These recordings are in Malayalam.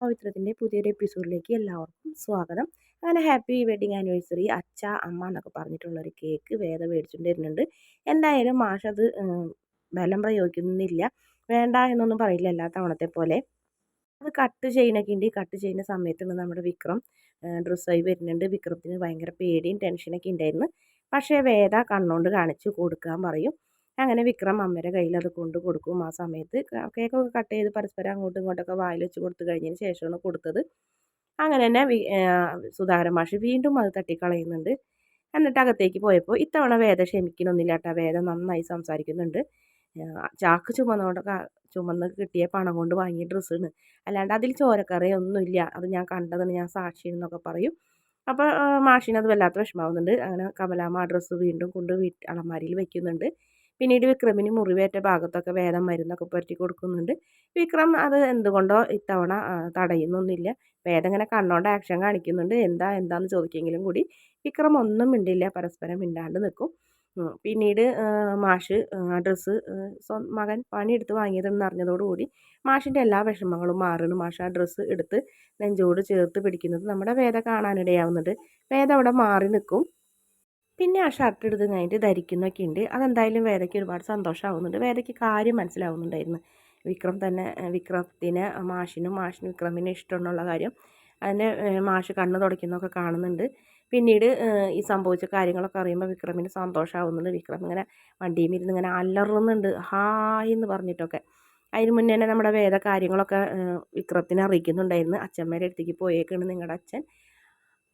പവിത്രത്തിന്റെ പുതിയൊരു എപ്പിസോഡിലേക്ക് എല്ലാവർക്കും സ്വാഗതം. അങ്ങനെ ഹാപ്പി വെഡിങ് ആനിവേഴ്സറി അച്ഛ അമ്മ എന്നൊക്കെ പറഞ്ഞിട്ടുള്ളൊരു കേക്ക് വേദ മേടിച്ചുകൊണ്ട് എന്തായാലും മാഷ് അത് ബലം പ്രയോഗിക്കുന്നില്ല. വേണ്ട എന്നൊന്നും പറയില്ല എല്ലാ തവണത്തെ പോലെ. അത് കട്ട് ചെയ്യണൊക്കെ ഉണ്ട് കട്ട് ചെയ്യുന്ന സമയത്താണ് നമ്മുടെ വിക്രം. ഡ്രസ്സായി വരുന്നുണ്ട്. വിക്രത്തിന് ഭയങ്കര പേടിയും ടെൻഷനൊക്കെ ഉണ്ടായിരുന്നു പക്ഷേ വേദ കണ്ണുകൊണ്ട് കാണിച്ച് കൊടുക്കാൻ പറയും. അങ്ങനെ വിക്രം അമ്മയുടെ കയ്യിൽ അത് കൊണ്ട് കൊടുക്കും. ആ സമയത്ത് കേക്കൊക്കെ കട്ട് ചെയ്ത് പരസ്പരം അങ്ങോട്ടും ഇങ്ങോട്ടൊക്കെ വായിൽ വെച്ച് കൊടുത്തു കഴിഞ്ഞതിന് ശേഷമാണ് കൊടുത്തത്. അങ്ങനെ തന്നെ സുധാകരൻ മാഷ് വീണ്ടും അത് തട്ടിക്കളയുന്നുണ്ട്. എന്നിട്ട് അകത്തേക്ക് പോയപ്പോൾ ഇത്തവണ വേദ ക്ഷമിക്കണമെന്നില്ല കേട്ടോ വേദ നന്നായി സംസാരിക്കുന്നുണ്ട്. ചാക്ക് ചുമന്നുകൊണ്ട് ചുമന്ന് കിട്ടിയ പണം കൊണ്ട് വാങ്ങിയ ഡ്രസ്സാണ്. അല്ലാണ്ട് അതിൽ ചോരക്കറി ഒന്നുമില്ല. അത് ഞാൻ കണ്ടതാണ് ഞാൻ സാക്ഷി എന്നൊക്കെ പറയും അപ്പോൾ മാഷിനത് വല്ലാത്ത വിഷമാവുന്നുണ്ട് അങ്ങനെ കമലാമ്മ ആ ഡ്രസ്സ് വീണ്ടും കൊണ്ട് വീട്ട് അലമാരിയിൽ വയ്ക്കുന്നുണ്ട് പിന്നീട് വിക്രമിന് മുറിവേറ്റ ഭാഗത്തൊക്കെ വേദം മരുന്നൊക്കെ പുരട്ടി കൊടുക്കുന്നുണ്ട്. വിക്രം അത് എന്തുകൊണ്ടോ ഇത്തവണ തടയുന്നൊന്നുമില്ല. വേദം ഇങ്ങനെ കണ്ണോണ്ട് ആക്ഷൻ കാണിക്കുന്നുണ്ട്. എന്താ എന്താന്ന് ചോദിക്കെങ്കിലും കൂടി വിക്രം ഒന്നും മിണ്ടില്ല. പരസ്പരം മിണ്ടാണ്ട് നിൽക്കും പിന്നീട് മാഷ് ആ ഡ്രസ്സ് മകൻ പണിയെടുത്ത് വാങ്ങിയതെന്ന് അറിഞ്ഞതോടുകൂടി മാഷിന്റെ എല്ലാ വിഷമങ്ങളും മാറുന്നു മാഷ് ആ ഡ്രസ്സ് എടുത്ത് നെഞ്ചോട് ചേർത്ത് പിടിക്കുന്നത് നമ്മുടെ വേദ കാണാനിടയാവുന്നുണ്ട്. വേദ അവിടെ മാറി നിൽക്കും പിന്നെ ആ ഷർട്ട് എടുത്ത് കഴിഞ്ഞിട്ട് ധരിക്കുന്നൊക്കെ ഉണ്ട്. അതെന്തായാലും വേദയ്ക്ക് ഒരുപാട് സന്തോഷമാവുന്നുണ്ട്. വേദയ്ക്ക് കാര്യം മനസ്സിലാവുന്നുണ്ടായിരുന്നു. വിക്രം തന്നെ വിക്രത്തിന് മാഷിനും മാഷിനും വിക്രമിനും ഇഷ്ടമെന്നുള്ള കാര്യം അതിന്റെ മാഷ് കണ്ണ് തുടയ്ക്കുന്നൊക്കെ കാണുന്നുണ്ട്. പിന്നീട് ഈ സംഭവിച്ച കാര്യങ്ങളൊക്കെ അറിയുമ്പോൾ വിക്രമിന് സന്തോഷമാവുന്നുണ്ട്. വിക്രം ഇങ്ങനെ വണ്ടിയിൽ ഇരുന്ന് ഇങ്ങനെ അലറുന്നുണ്ട്. ഹായ് എന്ന് പറഞ്ഞിട്ടൊക്കെ. അതിന് മുന്നേ തന്നെ നമ്മുടെ വേദ കാര്യങ്ങളൊക്കെ വിക്രത്തിനെ അറിയിക്കുന്നുണ്ടായിരുന്നു. അച്ഛന്മാരെ അടുത്തേക്ക് പോയേക്കാണ് നിങ്ങളുടെ അച്ഛൻ.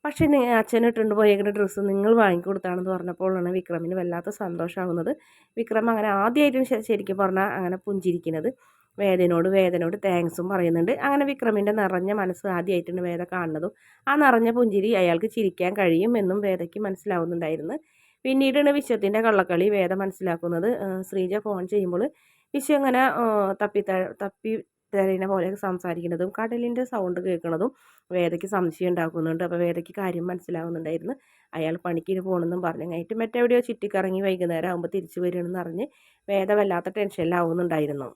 പക്ഷേ അച്ഛൻ ഇട്ടുകൊണ്ട് പോയേക്കുന്ന ഡ്രസ്സ് നിങ്ങൾ വാങ്ങിക്കൊടുത്താണെന്ന് പറഞ്ഞപ്പോഴാണ് വിക്രമിന് വല്ലാത്ത സന്തോഷമാകുന്നത്. വിക്രം അങ്ങനെ ആദ്യമായിട്ടും ശരിക്കും പറഞ്ഞാൽ അങ്ങനെ പുഞ്ചിരിക്കുന്നത്. വേദനോട് വേദനോട് താങ്ക്സും പറയുന്നുണ്ട്. അങ്ങനെ വിക്രമിന്റെ നിറഞ്ഞ മനസ്സ് ആദ്യമായിട്ടാണ് വേദ കാണുന്നതും. ആ നിറഞ്ഞ പുഞ്ചിരി അയാൾക്ക് ചിരിക്കാൻ കഴിയും എന്നും വേദയ്ക്ക് മനസ്സിലാവുന്നുണ്ടായിരുന്നു. പിന്നീടാണ് വിശ്വത്തിന്റെ കള്ളക്കളി വേദ മനസ്സിലാക്കുന്നത്. ശ്രീജ ഫോൺ ചെയ്യുമ്പോൾ വിശ്വം അങ്ങനെ തപ്പി തപ്പി തെരയുന്ന പോലെ സംസാരിക്കുന്നതും കടലിന്റെ സൗണ്ട് കേൾക്കുന്നതും വേദയ്ക്ക് സംശയം ഉണ്ടാക്കുന്നുണ്ട്. അപ്പോൾ വേദയ്ക്ക് കാര്യം മനസ്സിലാവുന്നുണ്ടായിരുന്നു. അയാൾ പണിക്കിന് പോകണമെന്നും പറഞ്ഞു. കഴിഞ്ഞിട്ട് മറ്റെവിടെയോ ചുറ്റിക്കറങ്ങി വൈകുന്നേരം ആകുമ്പോൾ തിരിച്ചു വരികയാണെന്ന് അറിഞ്ഞ് വേദ വല്ലാത്ത ടെൻഷനിലാവുന്നുണ്ടായിരുന്നു